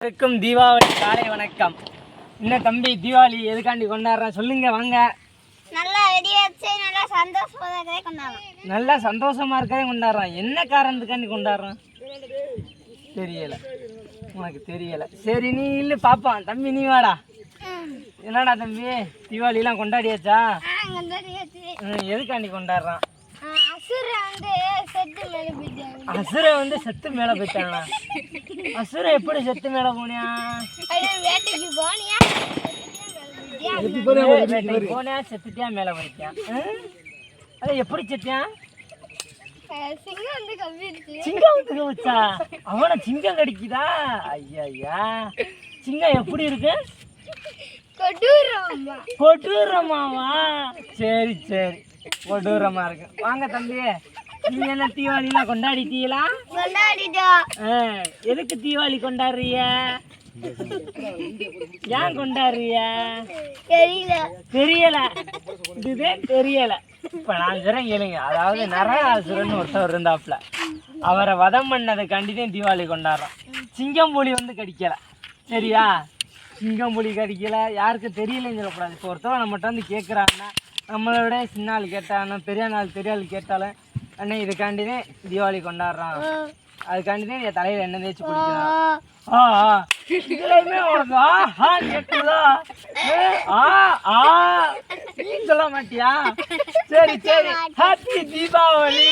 இருக்கும் தீபாவளி காலை வணக்கம். என்ன தம்பி தீபாவளி எதுக்காண்டி கொண்டாடுறேன் சொல்லுங்க வாங்க. நல்லா வெடி வச்சு நல்லா சந்தோஷமா இருக்கிறதே கொண்டாடலாம் நல்லா சந்தோஷமா இருக்கவே கொண்டாடுறான் என்ன காரணத்துக்காண்டி கொண்டாடுறான் தெரியல. உனக்கு தெரியல. சரி நீ இல்லை பாப்பான் தம்பி நீ வாடா. என்னடா தம்பி தீபாவளிலாம் கொண்டாடியாச்சா? எதுக்காண்டி கொண்டாடுறான் அசுர வந்து செத்து மேலே போயிட்டாங்க. அசுரை வந்து செத்து மேலே போயிட்டானா அசுரை எப்படி செத்து மேலே போனியா? போனியா? வேட்டைக்கு போனியா? செத்துட்டியா? மேலே போயிட்டான் அது எப்படி செத்தியான் சிங்கம் வந்து கவ்விடுச்சு சிங்கம் வந்து வச்சா அவனை சிங்கம் கடிக்குதா? ஐயா ஐயா சிங்கம் எப்படி இருக்கு? கொடூரமாவா? சரி சரி. கொடூரமா இருக்கு. வாங்க தம்பி. நீங்க என்ன தீபாவளிலாம் கொண்டாடிட்டீங்களா? கொண்டாடிட்டோம் எதுக்கு தீபாவளி கொண்டாடுறிய ஏன் கொண்டாடுறிய தெரியல. தெரியல. இதுவே தெரியல. இப்ப நான் சொல்றேன் கேளுங்க. அதாவது நரகாசுரன் ஒருத்தவர் இருந்தாப்ல அவரை வதம் பண்ணதை கண்டிதான் தீபாவளி கொண்டாடுறோம். சிங்கம் புலி வந்து கடிக்கல. சரியா? சிங்கம் புலி கடிக்கல யாருக்கு தெரியலன்னு சொல்லக்கூடாது. இப்போ ஒருத்தவன் நம்மகிட்ட வந்து கேட்குறாங்கன்னா நம்மளை விட சின்ன ஆள் கேட்டாலும் பெரிய ஆள் பெரிய ஆள் கேட்டாலும் அண்ணே இதுக்காண்டிதான் தீபாவளி கொண்டாடுறோம் அதுக்காண்டிதான் என் தலையில எண்ணெய் தேய்ச்சி குடிக்கிறான் ஆ. இதுலயுமே உனக்கு ஆ ஆ கேட்குதா? ஏ, ஆ ஆ. நீ சொல்ல மாட்டியா? சரி சரி. ஹாப்பி தீபாவளி.